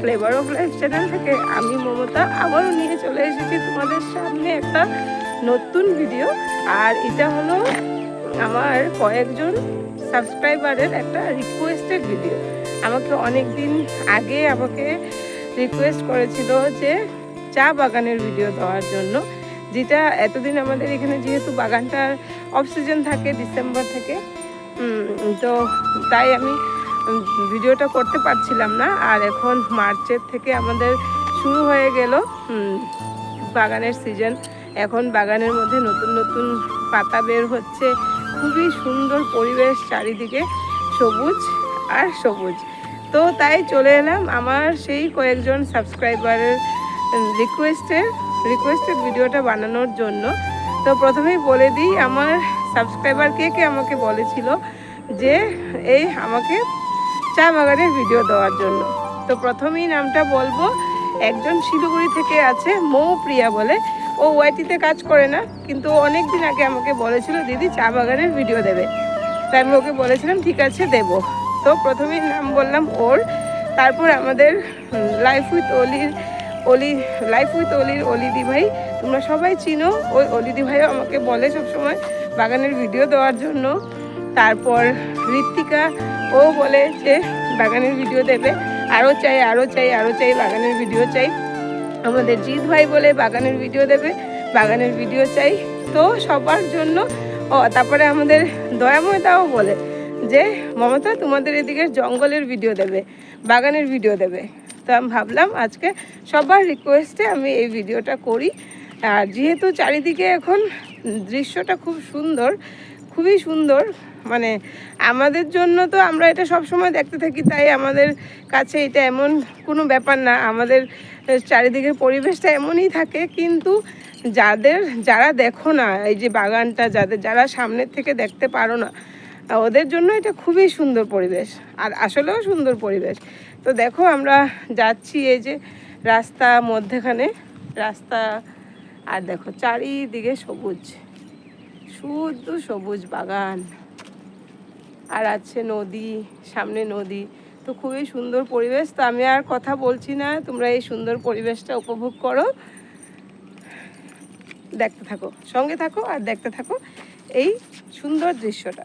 Flavour of life channel থেকে আমি মমতা আবারও নিয়ে চলে এসেছি তোমাদের সামনে একটা নতুন ভিডিও আর এটা হলো আমার কয়েকজন সাবস্ক্রাইবারের একটা রিকোয়েস্টেড ভিডিও আমাকে অনেক দিন আগে আমাকে রিকোয়েস্ট করেছিল যে চা বাগানের ভিডিও দেওয়ার জন্য। যেটা এতদিন আমাদের এখানে যেহেতু বাগানটার অফ সিজন থাকে ডিসেম্বর থেকে। তো তাই আমি ভিডিওটা করতে পারছিলাম না। আর এখন মার্চের থেকে আমাদের শুরু হয়ে গেল বাগানের সিজন এখন বাগানের মধ্যে নতুন নতুন পাতা বের হচ্ছে। খুবই সুন্দর পরিবেশ চারিদিকে, সবুজ আর সবুজ। তো তাই চলে এলাম আমার সেই কয়েকজন সাবস্ক্রাইবারের রিকোয়েস্টের রিকোয়েস্টেড ভিডিওটা বানানোর জন্য। তো প্রথমেই বলে দিই, আমার সাবস্ক্রাইবার কে কে আমাকে বলেছিল যে, এই আমাকে চা বাগানের ভিডিও দেওয়ার জন্য। তো প্রথমেই নামটা বলব, একজন শিলিগুড়ি থেকে আছে মৌ প্রিয়া বলে। ও ওয়াইটিতে কাজ করে না, কিন্তু অনেক দিন আগে আমাকে বলেছিল, দিদি চা বাগানের ভিডিও দেবে। তাই আমি ওকে বলেছিলাম, ঠিক আছে, দেব। তো প্রথমেই নাম বললাম ওর। তারপর আমাদের লাইফ উইথ অলির অলি লাইফ উইথ অলির অলিদি ভাই, তোমরা সবাই চিনো। ওই অলিদি ভাইও আমাকে বলে সবসময় বাগানের ভিডিও দেওয়ার জন্য। তারপর ঋত্বিকা ও বলে যে বাগানের ভিডিও দেবে। আরও চাই আরও চাই আরও চাই, বাগানের ভিডিও চাই। আমাদের জিৎ ভাই বলে বাগানের ভিডিও দেবে, বাগানের ভিডিও চাই। তো সবার জন্য, ও, তারপরে আমাদের দয়াময়তাও বলে যে, মমতা তোমাদের এদিকে জঙ্গলের ভিডিও দেবে, বাগানের ভিডিও দেবে। তো আমি ভাবলাম আজকে সবার রিকোয়েস্টে আমি এই ভিডিওটা করি। আর যেহেতু চারিদিকে এখন দৃশ্যটা খুব সুন্দর, খুবই সুন্দর মানে আমাদের জন্য তো আমরা এটা সব সময় দেখতে থাকি, তাই আমাদের কাছে এটা এমন কোনো ব্যাপার না। আমাদের চারিদিকের পরিবেশটা এমনই থাকে, কিন্তু যাদের, যারা দেখো না, এই যে বাগানটা, যাদের, যারা সামনের থেকে দেখতে পারো না, ওদের জন্য এটা খুবই সুন্দর পরিবেশ, আর আসলেও সুন্দর পরিবেশ। তো দেখো আমরা যাচ্ছি এই যে রাস্তা মধ্যেখানে, রাস্তা, আর দেখো চারিদিকে সবুজ, শুধু সবুজ বাগান। আর আছে নদী, সামনে নদী। তো খুবই সুন্দর পরিবেশ। তো আমি আর কথা বলছি না, তোমরা এই সুন্দর পরিবেশটা উপভোগ করো। দেখতে থাকো, সঙ্গে থাকো আর দেখতে থাকো এই সুন্দর দৃশ্যটা।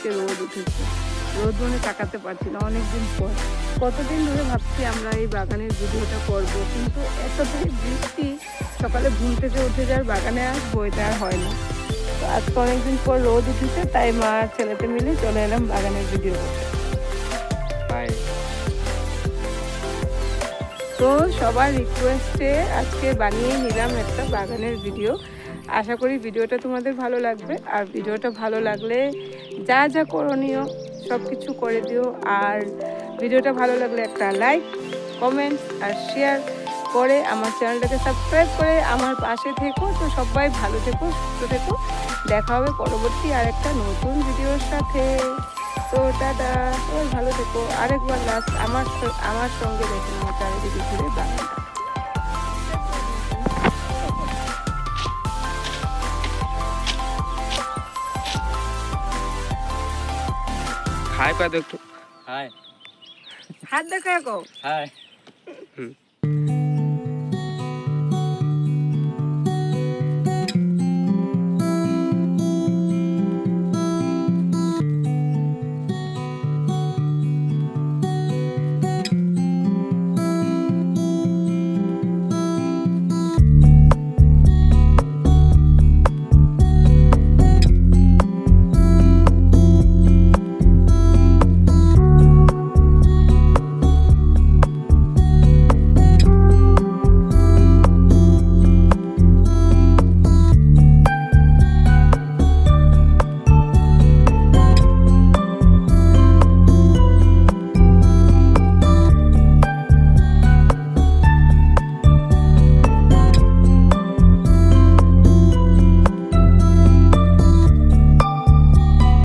আজকে রোদ উঠেছে। রোদ মনে তাকাতে পারছি না অনেকদিন পর। কতদিন ধরে ভাবছি আমরা এই বাগানের ভিডিওটা করব কিন্তু এত থেকে বৃষ্টি সকালে ঘুম থেকে উঠে যাওয়ার বাগানে আর এটা আর হয় না। তো আজকে অনেকদিন পর রোদ উঠেছে তাই মা আর ছেলেতে মিলে চলে এলাম বাগানের ভিডিও করতে। তো সবার রিকোয়েস্টে আজকে বানিয়ে নিলাম একটা বাগানের ভিডিও। আশা করি ভিডিওটা তোমাদের ভালো লাগবে। আর ভিডিওটা ভালো লাগলে যা যা করণীয় সব কিছু করে দিও। আর ভিডিওটা ভালো লাগলে একটা লাইক কমেন্টস আর শেয়ার করে আমার চ্যানেলটাকে সাবস্ক্রাইব করে আমার পাশে থেকো। তো সবাই ভালো থেকো, সুস্থ থেকো। দেখা হবে পরবর্তী আরেকটা নতুন ভিডিওর সাথে। তো টাটা, সবাই ভালো থেকো। আরেকবার লাস্ট আমার আমার সঙ্গে দেখে নাও চারিদিকে ঘুরে বাগানটা হাই পা দেখো। হাই। হাত দেখা কো হাই।